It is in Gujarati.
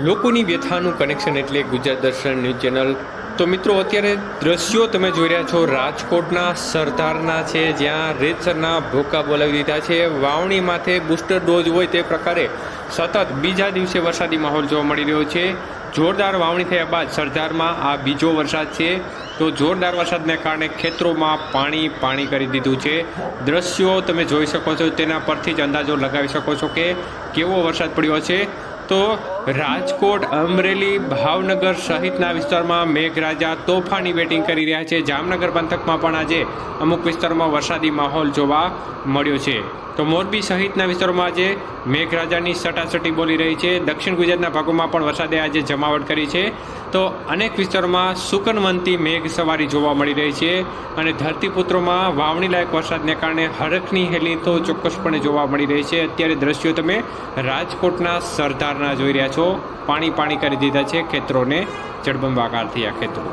લોકોની વ્યથાનું કનેક્શન એટલે ગુજરાત દર્શન ન્યૂઝ ચેનલ. તો મિત્રો, અત્યારે દ્રશ્યો તમે જોઈ રહ્યા છો. રાજકોટના સરદારના છે, જ્યાં રેતસરના ભોકા બોલાવી દીધા છે. વાવણી માથે બુસ્ટર ડોઝ હોય તે પ્રકારે સતત બીજા દિવસે વરસાદી માહોલ જોવા મળી રહ્યો છે. જોરદાર વાવણી થયા બાદ સરદારમાં આ બીજો વરસાદ છે. તો જોરદાર વરસાદને કારણે ખેતરોમાં પાણી પાણી કરી દીધું છે. દ્રશ્યો તમે જોઈ શકો છો. તેના પરથી જ અંદાજો લગાવી શકો છો કે કેવો વરસાદ પડ્યો છે તો રાજકોટ, અમરેલી, ભાવનગર સહિતના વિસ્તારમાં મેઘરાજા તોફાની બેટિંગ કરી રહ્યા છે. જામનગર પંથકમાં પણ આજે અમુક વિસ્તારોમાં વરસાદી માહોલ જોવા મળ્યો છે. તો મોરબી સહિતના વિસ્તારોમાં આજે મેઘરાજાની સટાસટી બોલી રહી છે. દક્ષિણ ગુજરાતના ભાગોમાં પણ વરસાદે આજે જમાવટ કરી છે. તો અનેક વિસ્તારોમાં સુકનવંતી મેઘ સવારી જોવા મળી રહી છે અને ધરતીપુત્રોમાં વાવણી લાયક વરસાદને કારણે હરખની હેલી તો ચોક્કસપણે જોવા મળી રહી છે. અત્યારે દ્રશ્યો તમે રાજકોટના સરદારના જોઈ રહ્યા છો. પાણી પાણી કરી દીધા છે ખેતરોને. જળબંબાકારથી આ ખેતરો.